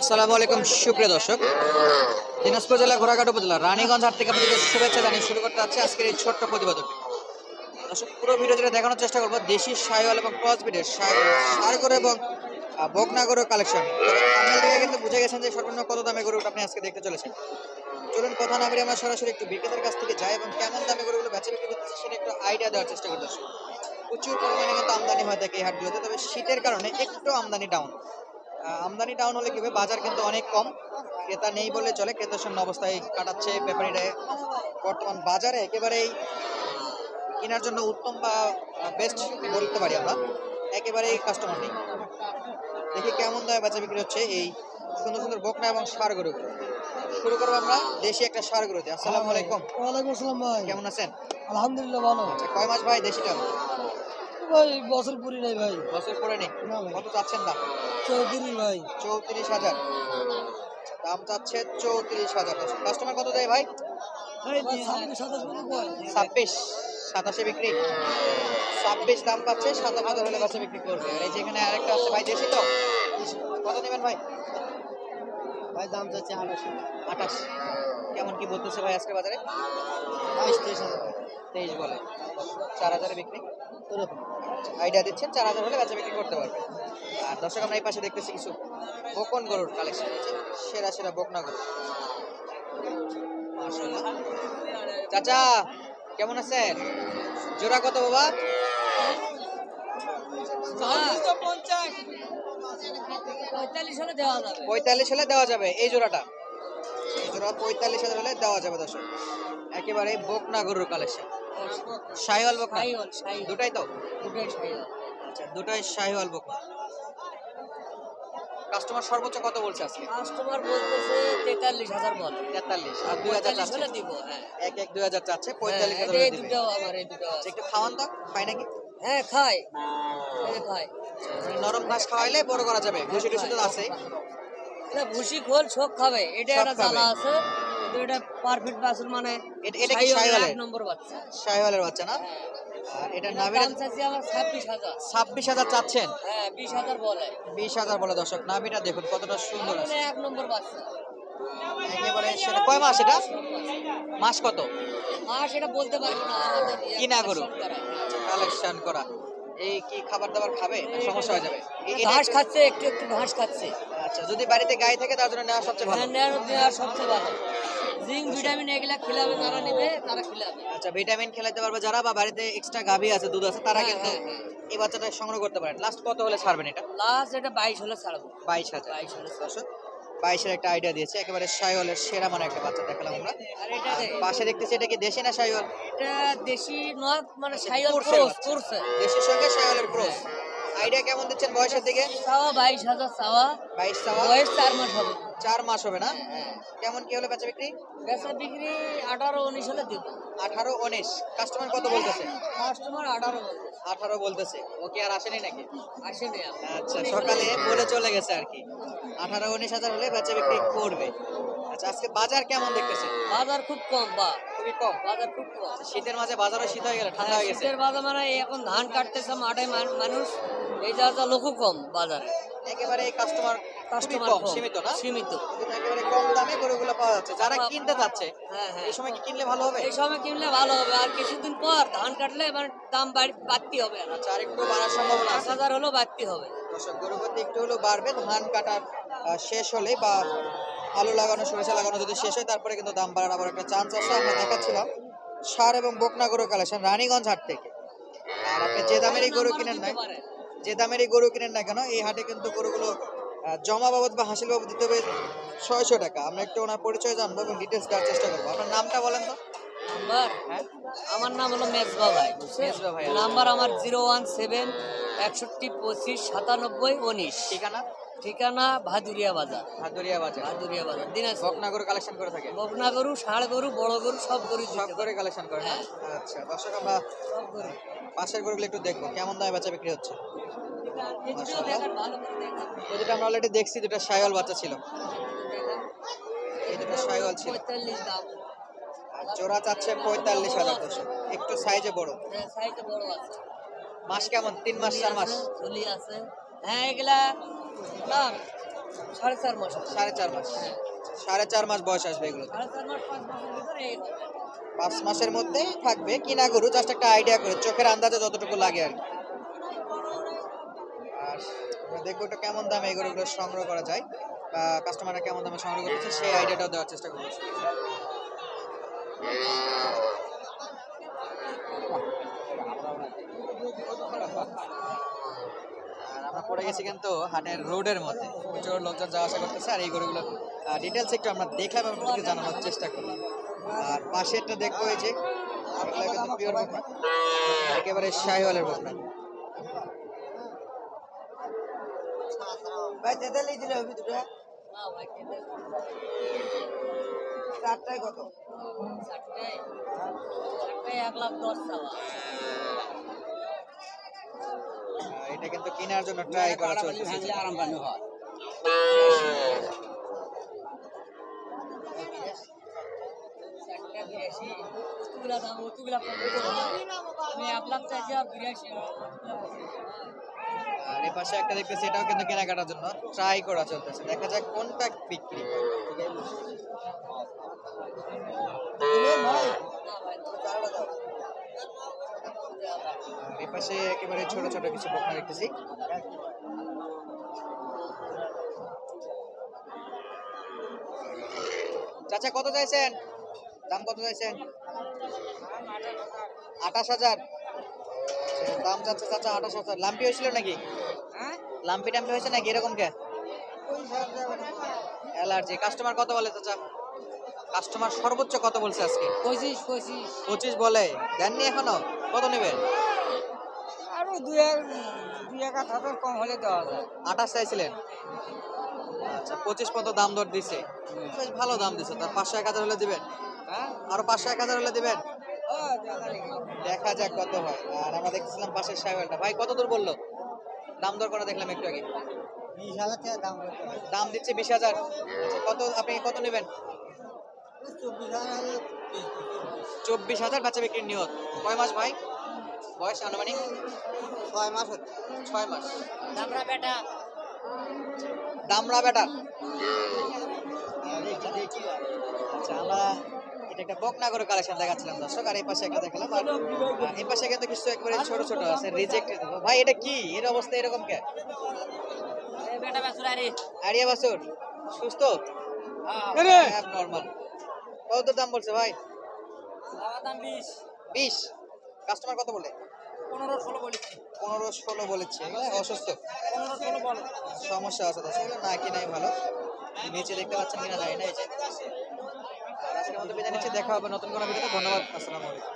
আসসালামু আলাইকুম, সুপ্রিয় দর্শক। দিনাজপুর জেলা, ঘোড়াঘাট উপজেলা, রানীগঞ্জ হাট থেকে আপনাদের শুভেচ্ছা জানিয়ে শুরু করতে যাচ্ছে আজকের এই ছোট্ট প্রতিবেদন। দর্শক, পুরো ভিডিও জুড়ে দেখানোর চেষ্টা করব দেশি সাইওয়াল এবং ক্রস ব্রিডের সারগর এবং বকনাগরের কালেকশন। কিন্তু বুঝে গেছেন যে সর্বনিম্ন কত দামে গরু আপনি আজকে দেখতে চলেছেন। চলুন কথা না বেরিয়ে আমরা সরাসরি একটু বিক্রেতার কাছ থেকে যাই এবং কেমন দামে গরুগুলো বেচা বিক্রি করতেছে সেটা একটু আইডিয়া দেওয়ার চেষ্টা করি দর্শক প্রচুর পরিমাণে কিন্তু আমদানি হয়ে থাকে এই হাটগুলোতে, তবে শীতের কারণে একটু আমদানি ডাউন আমদানি ডাউন হলে কি হবে? বাজার কিন্তু অনেক কম। ক্রেতা নেই বলে চলে। ক্রেতা শূন্য অবস্থায় কাটাচ্ছে ব্যাপারীরা। বর্তমান বাজারে একেবারেই কেনার জন্য উত্তম বা বেস্ট বলতে পারি আমরা। একেবারেই কাস্টমার নেই। দেখি কেমন দামে বেচা বিক্রি হচ্ছে এই সুন্দর সুন্দর বকনা এবং সার গরু। শুরু করব আমরা দেশি একটা সার গরু দিয়ে আসসালামু আলাইকুম। ওয়ালাইকুম আসসালাম ভাই। কেমন আছেন? আলহামদুলিল্লাহ ভালো। আচ্ছা কয় মাস ভাই দেশিটা ভাই বছর পুরি নাই ভাই। বছর পরে নেই। কত চাচ্ছেন দাম? চৌধুরী ভাই। চৌত্রিশ হাজার। দাম চাচ্ছে চৌত্রিশ হাজার। কাস্টমার কত দেয় ভাই? ছাব্বিশ। সাতাশ বিক্রি। ছাব্বিশ দাম পাচ্ছে সাতাশ হাজার হলে বাচ্চা বিক্রি করবে। আর এই যেখানে আরেকটা আছে ভাই দেশি তো? কত নেবেন ভাই? ভাই দাম চাচ্ছে আঠাশ। আঠাশ। কেমন কি বলতেছে ভাই আজকে বাজারে? বাইশ তেইশ হাজার। তেইশ বলে। চার হাজারে বিক্রি। আইডিয়া দিচ্ছেন চার হাজার হলে বাচ্চা বিক্রি করতে পারবে আর দর্শক আমরা এই পাশে দেখতেছি কিছু বকন গরুর কালেকশন আছে সেরা সেরা বকনা গরু। চাচা কেমন আছেন? জোড়া কত বাবা? পঁয়তাল্লিশ হলে দেওয়া যাবে। পঁয়তাল্লিশ হলে দেওয়া যাবে এই জোড়াটা। এই জোড়া পঁয়তাল্লিশ হাজার হলে দেওয়া যাবে দর্শক। একেবারে বকনা গরুর কালেকশন শাহিওয়াল বকনা শাহিওয়াল, শাহিওয়াল। দুটাই তো? দুটোই শাহিওয়াল। আচ্ছা। দুটাই শাহিওয়াল বকনা কাস্টমার সর্বোচ্চ কত বলছে আজকে? কাস্টমার বলতেছে তেতাল্লিশ হাজার বল। তেতাল্লিশ। আর দুই হাজার পঁয়তাল্লিশ চাচ্ছে? হলে দিব হ্যাঁ। এক এক দুই হাজার চাচ্ছে পঁয়তাল্লিশ হ্যাঁ, হাজার এই দুটো আমার এই দুটো আচ্ছা, একটু খাওয়ান তো খাই নাকি? হ্যাঁ খাই এই যে খাই মানে নরম ঘাস খাওয়াইলে বড় করা যাবে ভুসি টুসি তো আছে এটা ভুসি খোল শোক খাবে। এটা একটা। জ্বালা আছে। কিন্তু এটা পারফেক্ট বাছুর মানে এটা- এটা কি শাহিওয়ালের? নম্বর বাচ্চা। শাহিওয়ালের বাচ্চা না? আর এটা চাচ্ছি আমার ছাব্বিশ হাজার। ছাব্বিশ হাজার চাচ্ছেন? হ্যাঁ বিশ হাজার বলে। বিশ হাজার বলে দর্শক। নাভিটা দেখুন কতটা সুন্দর আছে। এক নম্বর বাচ্চা। একেবারে সেটা কয় মাস এটা? মাস কত? মা সেটা বলতে পারব না। কিনা গরু? কালেকশন করা। এই কি খাবার দাবার খাবে? সমস্যা হয়ে যাবে? ঘাস খাচ্ছে একটু একটু ঘাস খাচ্ছে। আচ্ছা যদি বাড়িতে গাই থাকে তার জন্য নেওয়া সবচেয়ে ভালো। হ্যাঁ নেওয়ার সবচেয়ে ভালো। জিঙ্ক ভিটামিন এগুলা খেলাবে যারা নেবে তারা খেলাবে। আচ্ছা ভিটামিন খেলাতে পারবে যারা বা বাড়িতে এক্সট্রা গাভী আছে দুধ আছে তারা হ্যাঁ, কিন্তু হ্যাঁ। এই বাচ্চাটা সংগ্রহ করতে পারেন। লাস্ট কত হলে ছাড়বেন এটা? লাস্ট এটা বাইশ হলে ছাড়বো। বাইশ হাজার। বাইশ হলে ছাড়বো। বাইশের একটা আইডিয়া দিয়েছে একেবারে সাইওয়ালের সেরা মানে একটা বাচ্চা দেখালাম আমরা। আর এটা পাশে দেখতেছি এটা কি দেশি না সাইওয়াল এটা দেশি নয় মানে কোর্সের ক্রস। করছে দেশির সঙ্গে সাইওয়ালের ক্রস। আইডিয়া কেমন দিচ্ছেন বয়সের দিকে? চাওয়া বাইশ হাজার চাওয়া। বাইশ চাওয়া। বয়স চার মাস হবে। চার মাস হবে না? হ্যাঁ। কেমন কি হলে বেচা বিক্রি? বেচা বিক্রি আঠারো উনিশ হলে দিব। আঠারো উনিশ। কাস্টমার কত বলতেছে? কাস্টমার আঠারো আঠারো বলতেছে। ওকে আর আসেনি নাকি? আসেনি আচ্ছা সকালে বলে চলে গেছে আর কি। আঠারো উনিশ হাজার হলে বেচা বিক্রি করবে। আচ্ছা আজকে বাজার কেমন দেখতেছে বাজার খুব কম বা। খুবই কম। বাজার খুব কম। শীতের মাঝে বাজারও শীত হয়ে গেল ঠান্ডা হয়ে গেছে। শীতের বাজার মানে এখন ধান কাটতেছে মাঠে মানুষ এই যা যা লোকও কম বাজারে। একেবারে কাস্টমার কাস্টমার সীমিত না? সীমিত। একেবারে কম দামে গরুগুলো পাওয়া যাচ্ছে। যারা কিনতে যাচ্ছে হ্যাঁ হ্যাঁ। এই সময় কি কিনলে ভালো হবে? এই সময় কিনলে ভালো হবে আর কিছুদিন পর ধান কাটলে এবার দাম বাড়তি হবে আর। আচ্ছা আর একটু বাড়ার সম্ভাবনা পাঁচ আছে। হাজার হলেও বাড়তি হবে। গরুপতি একটু হলেও বাড়বে। ধান কাটার শেষ হলে বা আলু লাগানো সরিষা লাগানো যদি শেষ হয় তারপরে কিন্তু দাম বাড়ার আবার একটা চান্স আছে আমরা দেখাচ্ছিলাম সার এবং বকনা গরু কালেকশন রানীগঞ্জ হাট থেকে। আর আপনি যে দামেরই গরু কিনেন না। যে দামেরই গরু কিনেন না কেন এই হাটে কিন্তু গরুগুলো জমা বাবদ বা হাসিল বাবদ দিতে হবে ছয়শো টাকা। আমরা একটু ওনার পরিচয় জানব এবং ডিটেলস দেওয়ার চেষ্টা করব। আপনার নামটা বলেন তো। নাম্বার? হ্যাঁ। আমার নাম হলো মেজবা ভাই? মেজবা ভাই। নাম্বার আমার জিরো ওয়ান সেভেন একষট্টি পঁচিশ সাতানব্বই উনিশ। ঠিকানা? ঠিকানা ভাদুরিয়া বাজার। ভাদুরিয়া বাজার। ভাদুরিয়া বাজার দিনাজপুর। বকনা গরু কালেকশন করে থাকে? বকনা গরু ষাঁড় গরু বড় গরু সব গরু সব করে কালেকশন করে না আচ্ছা দর্শক আমরা সব গরু পাশের গরুগুলো একটু দেখব কেমন দামে বেচা বিক্রি হচ্ছে? এই দুটো আমরা অলরেডি দেখছি দুটো সাইওয়াল বাচ্চা ছিল। এই দুটো সাইওয়াল ছিল। পঁয়তাল্লিশ দাম। জোড়া চাচ্ছে পঁয়তাল্লিশ হাজার দর্শক একটু সাইজে বড়। হ্যাঁ, সাইজে বড় আছে। মাস কেমন? তিন মাস চার মাস? ঝুলি আছে। হ্যাঁ এগুলা দাম সাড়ে চার মাস সাড়ে চার মাস। সাড়ে চার মাস বয়স আসবে এগুলো। পাঁচ মাসের মধ্যে থাকবে। কিনা গরু জাস্ট একটা আইডিয়া করে চোখের আন্দাজে যতটুকু লাগে আর কি। আর দেখব এটা কেমন দামে এই গরুগুলো সংগ্রহ করা যায়। বা কাস্টমাররা কেমন দামে সংগ্রহ করতেছে সেই আইডিয়াটাও দেওয়ার চেষ্টা করব। পড়ে গেছি কিন্তু হাটের রোডের মধ্যে। প্রচুর লোকজন যাওয়া আসা করতেছে আর এই গরুগুলো ডিটেলস একটু আমরা দেখলাম এবং আপনাদেরকে জানানোর চেষ্টা করলাম আর পাশেরটা দেখব এই যে পিওর একেবারে শাহিওয়ালের বকনা। ভাই তেতালি দিলে হবে দুটো খেতে চারটায় কত? চারটায়। চারটায় এক লাখ দশ চাওয়া এটা কিন্তু কেনার জন্য ট্রাই করা চাইছি আর এই পাশে একটা দেখতেছি এটাও কিন্তু কেনাকাটার জন্য ট্রাই করা চলতেছে। দেখা যাক কোনটা বিক্রি হয়। আর এই পাশে একেবারে ছোট ছোট কিছু বকনা দেখতেছি। চাচা কত চাইছেন? দাম কত চাইছেন? আঠাশ হাজার। দাম চাচ্ছে চাচা আঠাশ হাজার। লাম্পি হয়েছিল নাকি? লাম্পি টাম্পি হয়েছে নাকি এরকম কে? অ্যালার্জি। কাস্টমার কত বলে চাচা? কাস্টমার সর্বোচ্চ কত বলছে আজকে? পঁচিশ পঁচিশ। পঁচিশ বলে। দেননি এখনও? কত নেবেন? দুই দুই এক হাজার কম হলে দেওয়া যায়। আঠাশ চাইছিলেন? আচ্ছা পঁচিশ পর্যন্ত দাম দর দিছে। বেশ ভালো দাম দিছে। তার পাঁচশো এক হাজার হলে দিবেন? হ্যাঁ। আরও পাঁচশো এক হাজার হলে দিবেন? দেখা যাক। কত হয়। আর আমরা দেখতেছিলাম পাশের সাইকেলটা ভাই কত দূর বলল? দাম দর করা দেখলাম একটু আগে। দাম দাম দিচ্ছে বিশ হাজার। আচ্ছা, কত আপনি কত নেবেন? চব্বিশ হাজার চব্বিশ হাজার বাচ্চা বিক্রির নিয়ত। কয় মাস ভাই? বয়স আনুমানিক? ছয় মাস হচ্ছে। ছয় মাস। দামরা বেটা। দামরা বেটা? আচ্ছা আমরা এটা একটা বকনাগর কালেকশন দেখাচ্ছিলাম দর্শক আর এই পাশে একটা দেখালাম আর এই পাশে কিন্তু কিছু একবারে ছোট ছোট আছে রিজেক্ট ভাই এটা কি? এর অবস্থা এরকম কে? এ বেটা বেসুরা রে আরিয়া বাসুর সুস্থ? নর্মাল কত দাম বলছে ভাই? দাম বিশ। বিশ? কাস্টমার কত বলে? পনেরো ষোলো বলেছি। পনেরো ষোলো বলেছে। অসুস্থ? পনেরো ষোলো বলে। সমস্যা আছে তো সেগুলো না কিনাই ভালো। নিচে দেখতে পাচ্ছেন কিনা যায় না এই যে। আর আজকের মতো বিদায় নিচ্ছি দেখা হবে নতুন কোনো ভিডিওতে। ধন্যবাদ আসসালামু আলাইকুম।